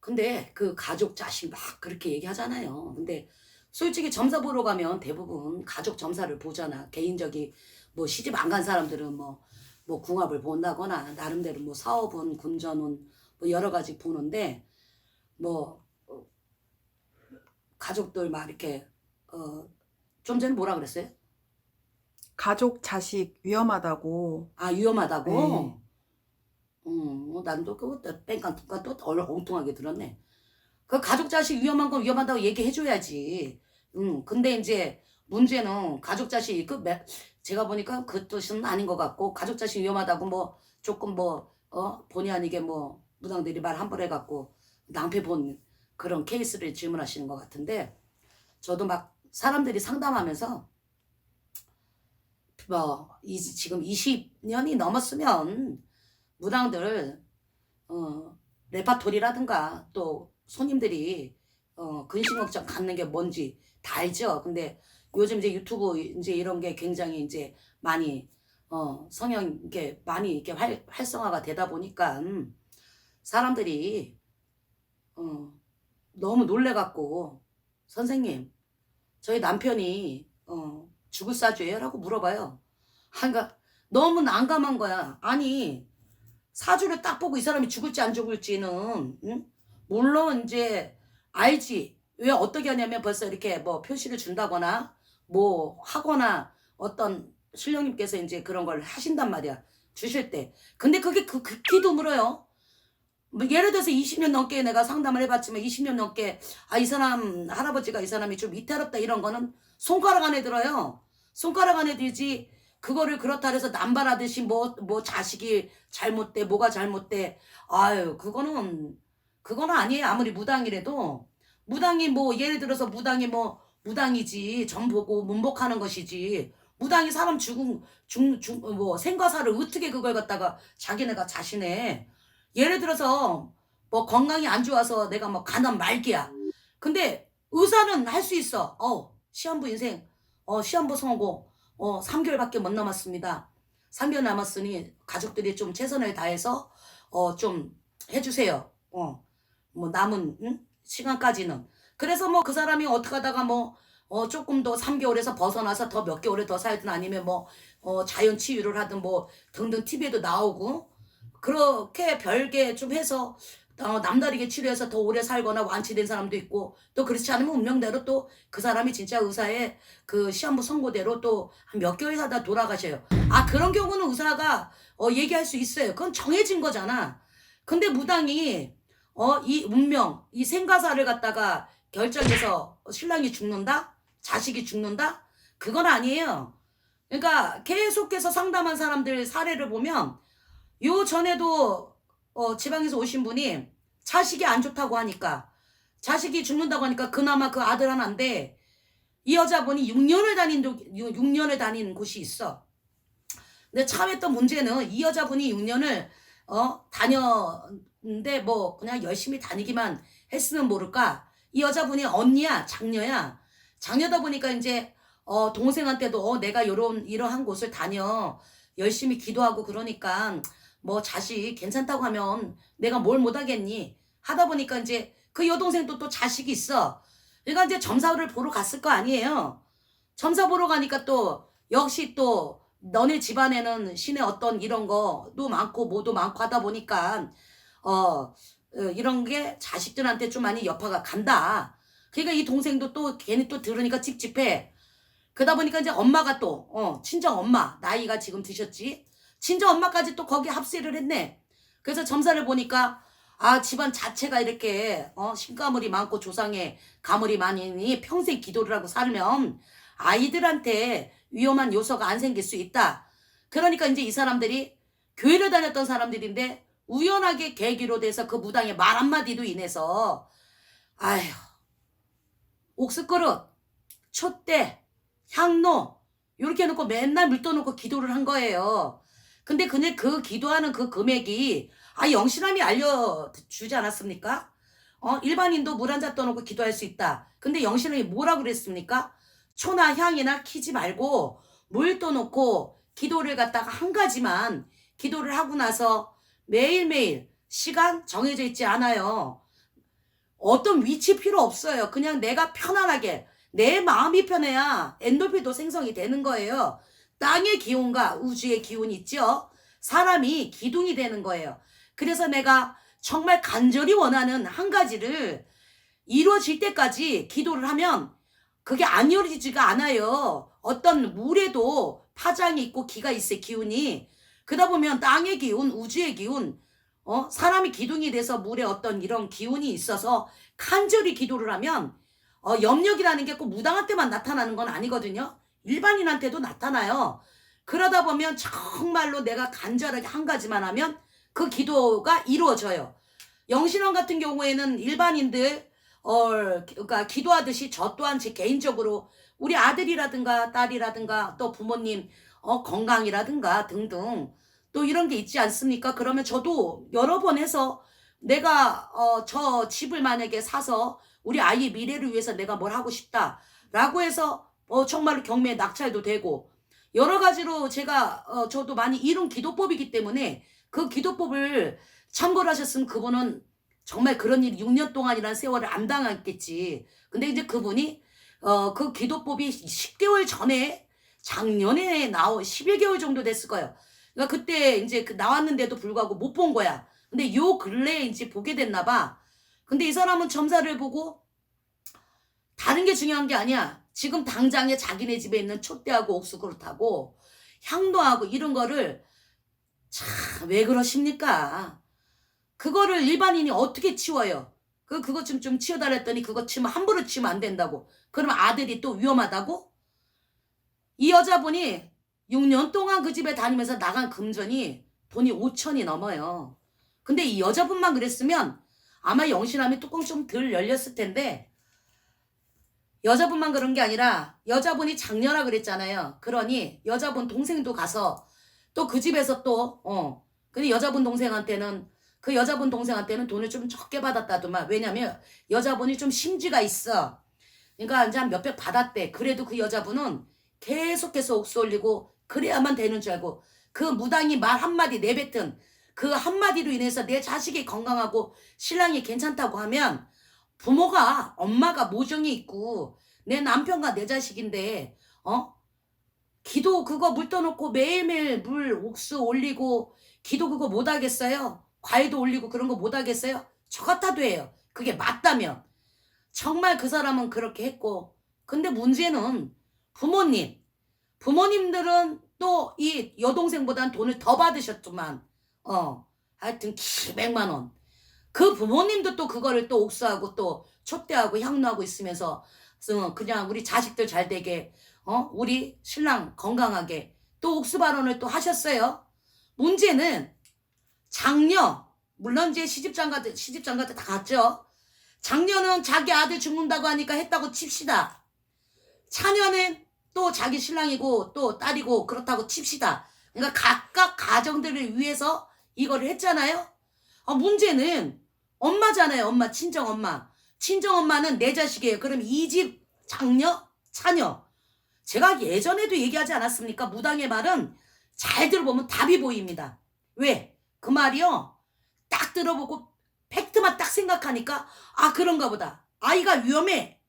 근데 그 가족 자식 막 그렇게 얘기하잖아요. 근데 솔직히 점사 보러 가면 대부분 가족 점사를 보잖아. 개인적인 뭐 시집 안 간 사람들은 뭐, 뭐 궁합을 본다거나 나름대로 뭐 사업은 군전은 뭐 여러 가지 보는데 뭐 어, 가족들 막 이렇게 어 좀 전에 뭐라 그랬어요? 가족, 자식 위험하다고. 아 위험하다고. 네. 음, 어, 난또 그거 뺑깡 뚱깡 또 얼- 엉뚱하게 들었네. 그 가족 자식 위험한 건 위험하다고 얘기해줘야지. 음, 근데 이제 문제는 가족 자식 그 매- 제가 보니까 그 뜻은 아닌 것 같고 가족 자식 위험하다고 뭐 조금 뭐 어 본의 아니게 뭐 무당들이 말 함부로 해갖고 낭패 본 그런 케이스를 질문하시는 것 같은데 저도 막 사람들이 상담하면서 뭐 이, 지금 20년이 넘었으면 무당들 어 레파토리라든가 또 손님들이 어 근심 걱정 갖는 게 뭔지 다 알죠. 근데 요즘 이제 유튜브 이제 이런 게 굉장히 이제 많이 어 성형 이렇게 많이 이렇게 활, 활성화가 되다 보니까 음, 사람들이 어 너무 놀래 갖고 선생님 저희 남편이 어 죽을 사주예요라고 물어봐요. 그러니까 너무 난감한 거야. 아니 사주를 딱 보고 이 사람이 죽을지 안 죽을지는 응? 물론 이제 알지. 왜 어떻게 하냐면 벌써 이렇게 뭐 표시를 준다거나 뭐 하거나 어떤 신령님께서 이제 그런 걸 하신단 말이야. 주실 때. 근데 그게 그 극히 드물어요. 뭐 예를 들어서 20년 넘게 내가 상담을 해봤지만 20년 넘게 아 이 사람 할아버지가 이 사람이 좀 위태롭다 이런 거는 손가락 안에 들어요. 손가락 안에 들지 그거를 그렇다 해서 남발하듯이 뭐 뭐 자식이 잘못돼 뭐가 잘못돼. 아유 그거는 그거는 아니에요. 아무리 무당이라도. 무당이 뭐 예를 들어서 무당이 뭐 무당이지 점 보고 문복하는 것이지. 무당이 사람 죽은 죽죽뭐 생과사를 어떻게 그걸 갖다가 자기네가 자신의 예를 들어서 뭐 건강이 안 좋아서 내가 뭐 간암 말기야. 근데 의사는 할 수 있어. 어 시한부 인생. 어 시한부 성공 어 3개월밖에 못 남았습니다 3개월 남았으니 가족들이 좀 최선을 다해서 어 좀 해주세요. 어 뭐 남은 응? 시간까지는 그래서 뭐 그 사람이 어떻게 하다가 뭐 어 조금 더 3개월에서 벗어나서 더 몇 개월을 더 살든 아니면 뭐 어 자연 치유를 하든 뭐 등등 TV에도 나오고 그렇게 별개 좀 해서 어, 남다르게 치료해서 더 오래 살거나 완치된 사람도 있고 또 그렇지 않으면 운명대로 또 그 사람이 진짜 의사의 그 시한부 선고대로 또 한 몇 개월 사다 돌아가셔요. 아 그런 경우는 의사가 어 얘기할 수 있어요. 그건 정해진 거잖아. 근데 무당이 어 이 운명 이 생가사를 갖다가 결정해서 신랑이 죽는다 자식이 죽는다 그건 아니에요. 그러니까 계속해서 상담한 사람들 사례를 보면 요 전에도 어 지방에서 오신 분이 자식이 안 좋다고 하니까 자식이 죽는다고 하니까 그나마 그 아들 하나인데 이 여자분이 6년을 다닌 도 6년을 다닌 곳이 있어. 근데 참했던 문제는 이 여자분이 6년을 어 다녔는데 뭐 그냥 열심히 다니기만 했으면 모를까? 이 여자분이 언니야 장녀야? 장녀다 보니까 이제 어 동생한테도 어 내가 요런 이러한 곳을 다녀. 열심히 기도하고 그러니까 뭐 자식 괜찮다고 하면 내가 뭘 못하겠니 하다 보니까 이제 그 여동생도 또 자식이 있어 그러니까 이제 점사를 보러 갔을 거 아니에요 점사 보러 가니까 또 역시 또 너네 집안에는 신의 어떤 이런 거도 많고 뭐도 많고 하다 보니까 어, 어, 이런 게 자식들한테 좀 많이 여파가 간다. 그러니까 이 동생도 또 괜히 또 들으니까 찝찝해. 그러다 보니까 이제 엄마가 또 어, 친정 엄마 나이가 지금 드셨지. 친정 엄마까지 또 거기 합세를 했네. 그래서 점사를 보니까 아 집안 자체가 이렇게 어, 신가물이 많고 조상에 가물이 많으니 평생 기도를 하고 살면 아이들한테 위험한 요소가 안 생길 수 있다. 그러니까 이제 이 사람들이 교회를 다녔던 사람들인데 우연하게 계기로 돼서 그 무당의 말 한마디로 인해서 아휴 옥수그릇, 촛대, 향로 이렇게 해놓고 맨날 물 떠놓고 기도를 한 거예요. 근데 그냥 그 기도하는 그 금액이 아 영신함이 알려주지 않았습니까? 어 일반인도 물 한 잔 떠놓고 기도할 수 있다. 근데 영신함이 뭐라 그랬습니까? 초나 향이나 키지 말고 물 떠놓고 기도를 갖다가 한 가지만 기도를 하고 나서 매일매일 시간 정해져 있지 않아요. 어떤 위치 필요 없어요. 그냥 내가 편안하게 내 마음이 편해야 엔돌핀도 생성이 되는 거예요. 땅의 기운과 우주의 기운이 있죠. 사람이 기둥이 되는 거예요. 그래서 내가 정말 간절히 원하는 한 가지를 이루어질 때까지 기도를 하면 그게 안 이루어지지가 않아요. 어떤 물에도 파장이 있고 기가 있어요, 기운이. 그러다 보면 땅의 기운, 우주의 기운, 어? 사람이 기둥이 돼서 물에 어떤 이런 기운이 있어서 간절히 기도를 하면 어, 염력이라는 게 꼭 무당한테만 나타나는 건 아니거든요. 일반인한테도 나타나요. 그러다 보면 정말로 내가 간절하게 한 가지만 하면 그 기도가 이루어져요. 영신원 같은 경우에는 일반인들 어 그러니까 기도하듯이 저 또한 제 개인적으로 우리 아들이라든가 딸이라든가 또 부모님 어 건강이라든가 등등 또 이런 게 있지 않습니까? 그러면 저도 여러 번 해서 내가 어 저 집을 만약에 사서 우리 아이의 미래를 위해서 내가 뭘 하고 싶다라고 해서 어 정말로 경매에 낙찰도 되고 여러 가지로 제가 어 저도 많이 이룬 기도법이기 때문에 그 기도법을 참고를 하셨으면 그분은 정말 그런 일 6년 동안이라는 세월을 안 당했겠지. 근데 이제 그분이 어 그 기도법이 10개월 전에 작년에 나오 11개월 정도 됐을 거예요. 그러니까 그때 이제 그 나왔는데도 불구하고 못 본 거야. 근데 요 근래에 이제 보게 됐나 봐. 근데 이 사람은 점사를 보고 다른 게 중요한 게 아니야. 지금 당장에 자기네 집에 있는 촛대하고 옥수 그릇하고 향도하고 이런 거를 참 왜 그러십니까? 그거를 일반인이 어떻게 치워요? 그 그것 좀 좀 치워달라 했더니 그거 치면 함부로 치면 안 된다고. 그러면 아들이 또 위험하다고? 이 여자분이 6년 동안 그 집에 다니면서 나간 금전이 돈이 5천이 넘어요. 근데 이 여자분만 그랬으면 아마 영신함이 뚜껑 좀 덜 열렸을 텐데 여자분만 그런 게 아니라 여자분이 장녀라 그랬잖아요. 그러니 여자분 동생도 가서 또 그 집에서 또 어. 근데 여자분 동생한테는 그 여자분 동생한테는 돈을 좀 적게 받았다더만 왜냐면 여자분이 좀 심지가 있어. 그러니까 이제 한 몇백 받았대. 그래도 그 여자분은 계속해서 옥수 올리고 그래야만 되는 줄 알고 그 무당이 말 한마디 내뱉은 그 한마디로 인해서 내 자식이 건강하고 신랑이 괜찮다고 하면 부모가 엄마가 모정이 있고 내 남편과 내 자식인데 어? 기도 그거 물 떠놓고 매일매일 물 옥수 올리고 기도 그거 못 하겠어요? 과일도 올리고 그런 거 못 하겠어요? 저 같아도 해요. 그게 맞다면. 정말 그 사람은 그렇게 했고. 근데 문제는 부모님. 부모님들은 또 이 여동생보단 돈을 더 받으셨지만 어 하여튼 기백만 원. 그 부모님도 또 그거를 또 옥수하고 또 촛대하고 향로하고 있으면서 어, 그냥 우리 자식들 잘 되게 어 우리 신랑 건강하게 또 옥수 발언을 또 하셨어요. 문제는 장녀 물론 이제 시집장가들 시집장가들 다 갔죠. 장녀는 자기 아들 죽는다고 하니까 했다고 칩시다. 차녀는 또 자기 신랑이고 또 딸이고 그렇다고 칩시다. 그러니까 각각 가정들을 위해서 이거를 했잖아요. 아, 문제는 엄마잖아요. 엄마 친정 엄마. 친정 엄마는 내 자식이에요. 그럼 이 집 장녀 차녀. 제가 예전에도 얘기하지 않았습니까? 무당의 말은 잘 들어보면 답이 보입니다. 왜? 그 말이요. 딱 들어보고 팩트만 딱 생각하니까 아 그런가 보다. 아이가 위험해.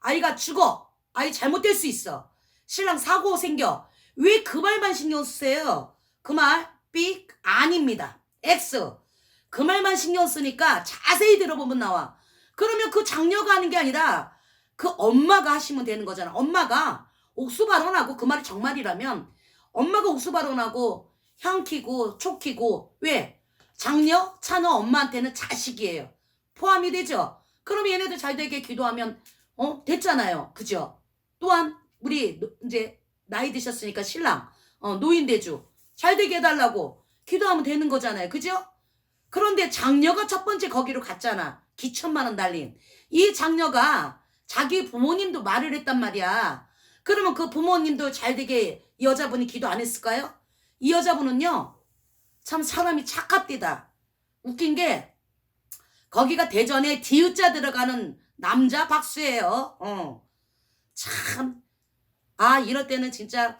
아이가 죽어. 아이 잘못될 수 있어. 신랑 사고 생겨. 왜 그 말만 신경 쓰세요? 그 말, 삑, 아닙니다. X. 그 말만 신경 쓰니까 자세히 들어보면 나와. 그러면 그 장녀가 하는 게 아니라 그 엄마가 하시면 되는 거잖아. 엄마가 옥수 발언하고 그 말이 정말이라면 엄마가 옥수 발언하고 향 키고 촉 키고 왜? 장녀, 차녀 엄마한테는 자식이에요. 포함이 되죠. 그럼 얘네들 잘 되게 기도하면 어 됐잖아요. 그죠? 또한 우리 노- 이제 나이 드셨으니까 신랑 어, 노인 대주 잘 되게 해달라고 기도하면 되는 거잖아요. 그죠? 그런데 장녀가 첫 번째 거기로 갔잖아. 기천만 원 달린. 이 장녀가 자기 부모님도 말을 했단 말이야. 그러면 그 부모님도 잘 되게 이 여자분이 기도 안 했을까요? 이 여자분은요. 참 사람이 착합디다. 웃긴 게 거기가 대전에 디귿자 들어가는 남자 박수예요. 어. 참. 아, 이럴 때는 진짜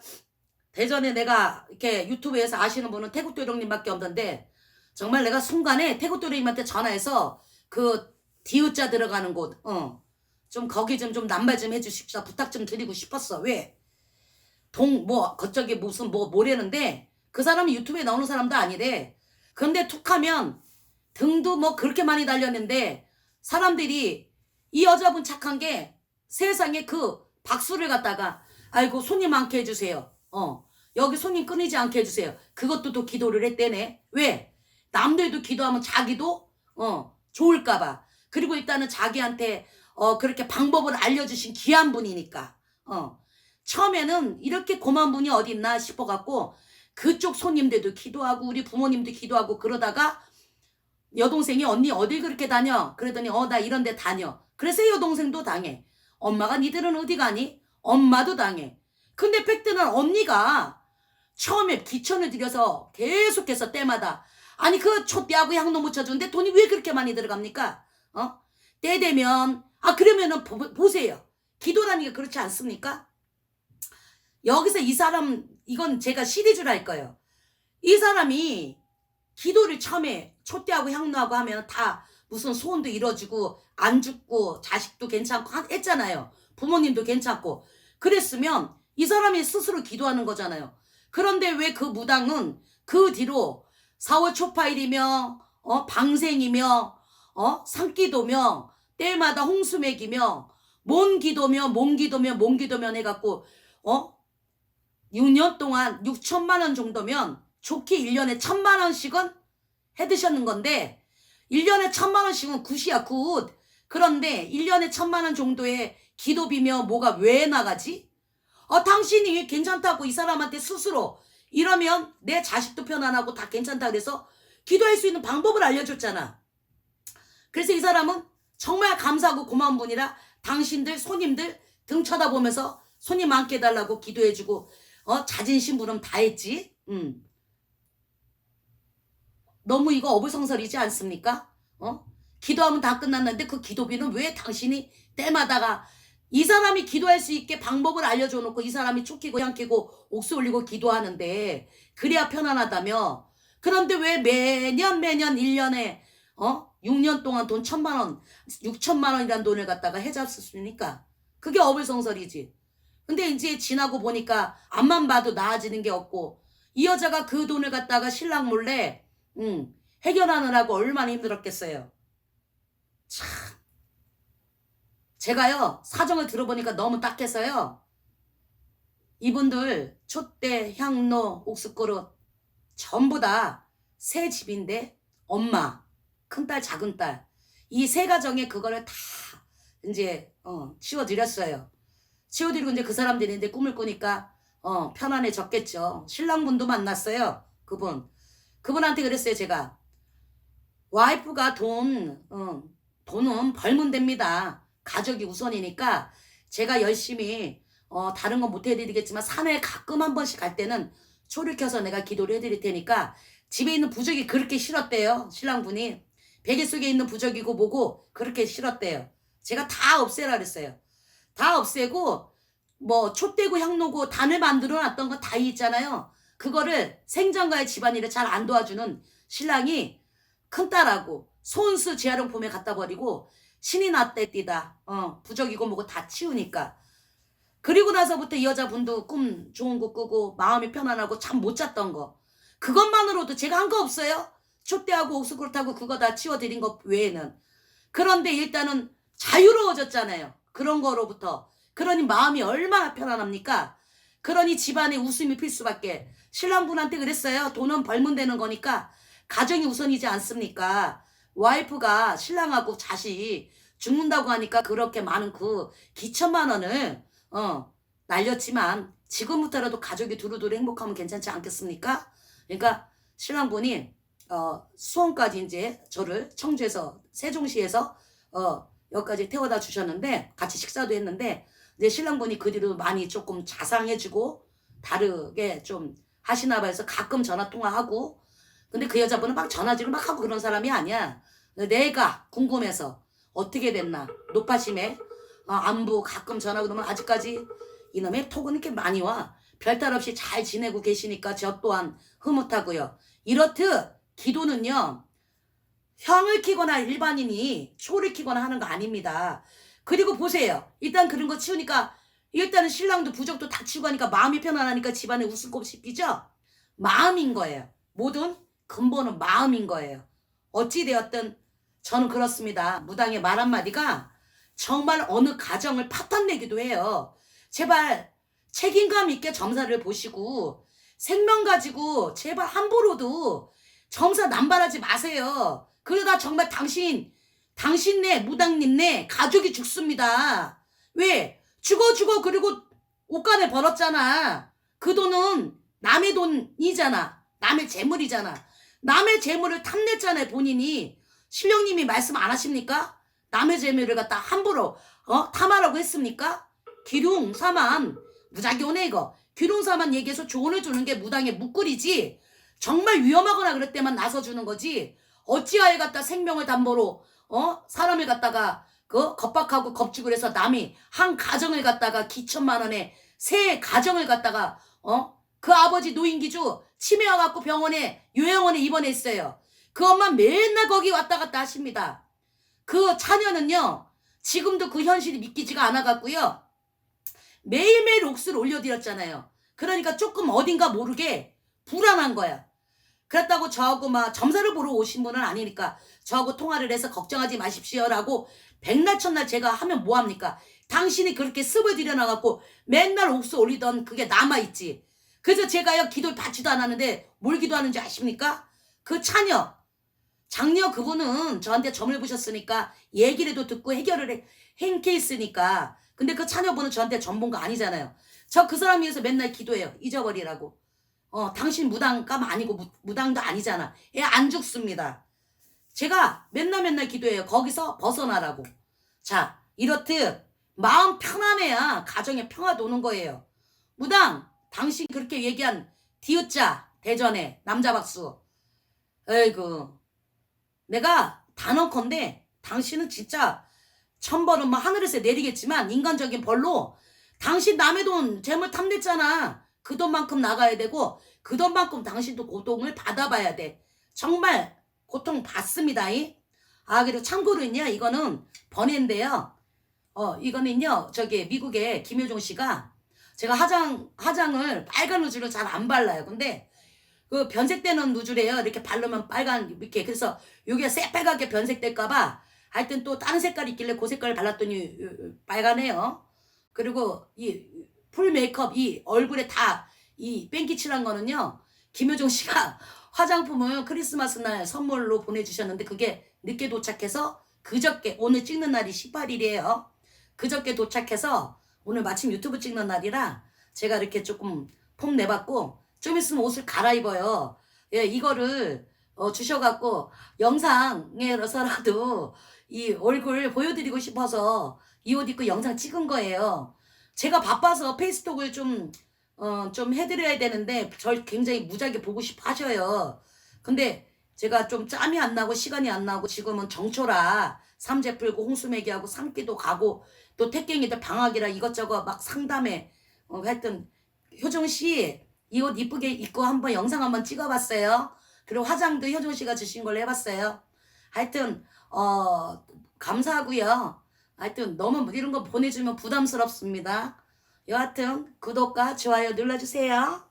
대전에 내가 이렇게 유튜브에서 아시는 분은 태국도령님밖에 없는데 정말 내가 순간에 태국도령님한테 전화해서 그 디귿자 들어가는 곳, 어. 좀 거기 좀, 좀 남발 좀 해주십사. 부탁 좀 드리고 싶었어. 왜? 동, 뭐, 그쪽에 무슨 뭐, 뭐래는데, 그 사람이 유튜브에 나오는 사람도 아니래. 근데 툭 하면, 등도 뭐 그렇게 많이 달렸는데, 사람들이, 이 여자분 착한 게, 세상에 그 박수를 갖다가, 아이고, 손님 많게 해주세요. 어. 여기 손님 끊이지 않게 해주세요. 그것도 또 기도를 했대네. 왜? 남들도 기도하면 자기도, 어, 좋을까봐. 그리고 일단은 자기한테, 어, 그렇게 방법을 알려주신 귀한 분이니까. 어. 처음에는 이렇게 고마운 분이 어딨나 싶어갖고, 그쪽 손님들도 기도하고, 우리 부모님도 기도하고, 그러다가, 여동생이 언니 어딜 그렇게 다녀? 그러더니, 어, 나 이런 데 다녀. 그래서 여동생도 당해. 엄마가 니들은 어디 가니? 엄마도 당해. 근데 팩트는 언니가 처음에 기천을 들여서 계속해서 때마다 아니 그 촛대하고 향로 묻혀주는데 돈이 왜 그렇게 많이 들어갑니까? 어? 때 되면 아 그러면은 보, 보세요. 기도라는 게 그렇지 않습니까? 여기서 이 사람 이건 제가 시리즈로 할 거예요. 이 사람이 기도를 처음에 촛대하고 향로하고 하면 다 무슨 소원도 이뤄지고 안 죽고 자식도 괜찮고 하- 했잖아요. 부모님도 괜찮고 그랬으면 이 사람이 스스로 기도하는 거잖아요. 그런데 왜 그 무당은 그 뒤로 4월 초파일이며 어 방생이며 어 산기도며 때마다 홍수맥이며 몬 기도며 몬 기도며 몬 기도며 해갖고 어 6년 동안 6천만 원 정도면 좋게 1년에 천만 원씩은 해드셨는 건데 1년에 천만 원씩은 굿이야 굿 그런데 1년에 천만 원 정도의 기도비며 뭐가 왜 나가지? 어 당신이 괜찮다고 이 사람한테 스스로 이러면 내 자식도 편안하고 다 괜찮다 그래서 기도할 수 있는 방법을 알려줬잖아. 그래서 이 사람은 정말 감사하고 고마운 분이라 당신들 손님들 등 쳐다보면서 손님 많게 해달라고 기도해주고 어 자진심 부름 다 했지. 음. 너무 이거 어불성설이지 않습니까? 어? 기도하면 다 끝났는데 그 기도비는 왜 당신이 때마다가 이 사람이 기도할 수 있게 방법을 알려줘 놓고 이 사람이 쫓기고 향키고 옥수 올리고 기도하는데 그래야 편안하다며 그런데 왜 매년 매년 1년에 어? 6년 동안 돈 천만 원, 6천만 원이란 돈을 갖다가 해잡았습니까? 그게 어불성설이지. 근데 이제 지나고 보니까 앞만 봐도 나아지는 게 없고 이 여자가 그 돈을 갖다가 신랑 몰래 음, 해결하느라고 얼마나 힘들었겠어요. 참. 제가요, 사정을 들어보니까 너무 딱해서요. 이분들, 촛대, 향로, 옥수그릇, 전부 다 새 집인데, 엄마, 큰딸, 작은딸, 이 세 가정에 그거를 다, 이제, 어, 치워드렸어요. 치워드리고 이제 그 사람들이 이제 꿈을 꾸니까, 어, 편안해졌겠죠. 신랑분도 만났어요. 그분. 그분한테 그랬어요, 제가. 와이프가 돈, 어, 돈은 벌면 됩니다. 가족이 우선이니까 제가 열심히 어, 다른 건 못 해드리겠지만 산에 가끔 한 번씩 갈 때는 초를 켜서 내가 기도를 해드릴 테니까 집에 있는 부적이 그렇게 싫었대요. 신랑분이. 베개 속에 있는 부적이고 뭐고 그렇게 싫었대요. 제가 다 없애라 그랬어요. 다 없애고 뭐 촛대고 향로고 단을 만들어 놨던 거 다 있잖아요. 그거를 생전과의 집안일을 잘 안 도와주는 신랑이 큰딸하고 손수 재활용품에 갖다 버리고 신이 났대 띠다. 어, 부적이고 뭐고 다 치우니까. 그리고 나서부터 이 여자분도 꿈 좋은 거 꾸고 마음이 편안하고 잠 못 잤던 거. 그것만으로도 제가 한 거 없어요. 촛대하고 옥수그릇하고 그거 다 치워드린 것 외에는. 그런데 일단은 자유로워졌잖아요. 그런 거로부터. 그러니 마음이 얼마나 편안합니까? 그러니 집안에 웃음이 필 수밖에. 신랑분한테 그랬어요. 돈은 벌면 되는 거니까 가정이 우선이지 않습니까? 와이프가 신랑하고 자식 죽는다고 하니까 그렇게 많은 그 기천만 원을 어 날렸지만 지금부터라도 가족이 두루두루 행복하면 괜찮지 않겠습니까? 그러니까 신랑분이 어 수원까지 이제 저를 청주에서 세종시에서 어 여기까지 태워다 주셨는데 같이 식사도 했는데 이제 신랑분이 그 뒤로 많이 조금 자상해지고 다르게 좀 하시나 봐서 가끔 전화 통화하고 근데 그 여자분은 막 전화질을 막 하고 그런 사람이 아니야. 내가 궁금해서 어떻게 됐나 노파심에 어, 안부 가끔 전화 그러면 아직까지 이놈의 톡은 이렇게 많이 와. 별탈 없이 잘 지내고 계시니까 저 또한 흐뭇하고요. 이렇듯 기도는요. 형을 키거나 일반인이 초를 키거나 하는 거 아닙니다. 그리고 보세요. 일단 그런 거 치우니까 일단은 신랑도 부적도 다 치우고 하니까 마음이 편안하니까 집안에 웃음꽃 씹히죠? 마음인 거예요. 모든 근본은 마음인 거예요. 어찌되었든 저는 그렇습니다. 무당의 말 한마디가 정말 어느 가정을 파탄내기도 해요. 제발 책임감 있게 점사를 보시고 생명 가지고 제발 함부로도 점사 남발하지 마세요. 그러다 정말 당신, 당신네, 무당님네 가족이 죽습니다. 왜? 죽어 죽어 그리고 옷간에 벌었잖아. 그 돈은 남의 돈이잖아. 남의 재물이잖아. 남의 재물을 탐냈잖아요, 본인이. 신령님이 말씀 안 하십니까? 남의 재물을 갖다 함부로 어 탐하라고 했습니까? 기룡 사만 무작위오네 이거. 기룡 사만 얘기해서 조언을 주는 게 무당의 묵꿀이지. 정말 위험하거나 그럴 때만 나서주는 거지. 어찌하여 갖다 생명을 담보로 어 사람을 갖다가 그 겁박하고 겁주고 해서 남이 한 가정을 갖다가 기천만 원에 새 가정을 갖다가 어 그 아버지 노인기주 치매 와갖고 병원에 요양원에 입원했어요. 그 엄마 맨날 거기 왔다 갔다 하십니다. 그 자녀는요 지금도 그 현실이 믿기지가 않아갖고요 매일매일 옥수를 올려드렸잖아요. 그러니까 조금 어딘가 모르게 불안한 거야. 그렇다고 저하고 막 점사를 보러 오신 분은 아니니까 저하고 통화를 해서 걱정하지 마십시오라고 백날 첫날 제가 하면 뭐합니까? 당신이 그렇게 습을 들여놔갖고 맨날 옥수 올리던 그게 남아있지. 그래서 제가요 기도를 받지도 않았는데 뭘 기도하는지 아십니까? 그 차녀 장녀 그분은 저한테 점을 보셨으니까 얘기라도 듣고 해결을 해, 행케했으니까 근데 그 차녀분은 저한테 점 본 거 아니잖아요. 저 그 사람 위해서 맨날 기도해요. 잊어버리라고. 어, 당신 무당감 아니고 무, 무당도 아니잖아. 얘 안 죽습니다. 제가 맨날 맨날 기도해요. 거기서 벗어나라고. 자, 이렇듯 마음 편안해야 가정에 평화 도는 거예요. 무당, 당신 그렇게 얘기한 디귿자 대전에 남자 박수. 에이구, 내가 단언컨대 당신은 진짜 천벌은 뭐 하늘에서 내리겠지만 인간적인 벌로 당신 남의 돈 재물 탐냈잖아. 그 돈만큼 나가야 되고 그 돈만큼 당신도 고통을 받아봐야 돼. 정말 고통 받습니다. 이. 아 그리고 참고로는요 이거는 번외인데요. 어 이거는요 저기 미국의 김효종 씨가 제가 화장 화장을 빨간 우주로 잘안 발라요. 근데 그 변색되는 누주래요. 이렇게 바르면 빨간 이렇게 그래서 요게 새빨갛게 변색될까봐 하여튼 또 다른 색깔 있길래 그 색깔 발랐더니 빨가네요. 그리고 이 풀 메이크업 이 얼굴에 다 이 뺑기칠한 거는요. 김효정 씨가 화장품을 크리스마스 날 선물로 보내주셨는데 그게 늦게 도착해서 그저께 오늘 찍는 날이 18일이에요. 그저께 도착해서 오늘 마침 유튜브 찍는 날이라 제가 이렇게 조금 폼 내봤고 좀 있으면 옷을 갈아입어요. 예, 이거를 어, 주셔갖고 영상에서라도 이 얼굴 보여드리고 싶어서 이 옷 입고 영상 찍은 거예요. 제가 바빠서 페이스톡을 좀, 어, 좀 해드려야 되는데, 절 굉장히 무지하게 보고 싶어 하셔요. 근데 제가 좀 짬이 안 나고 시간이 안 나고 지금은 정초라 삼재 풀고 홍수 매기하고 산기도 가고 또 택갱이들 방학이라 이것저것 막 상담해. 어, 하여튼, 효정 씨, 이 옷 이쁘게 입고 한번 영상 한번 찍어봤어요. 그리고 화장도 효정 씨가 주신 걸로 해봤어요. 하여튼, 어, 감사하고요. 하여튼 너무 이런 거 보내주면 부담스럽습니다. 여하튼 구독과 좋아요 눌러주세요.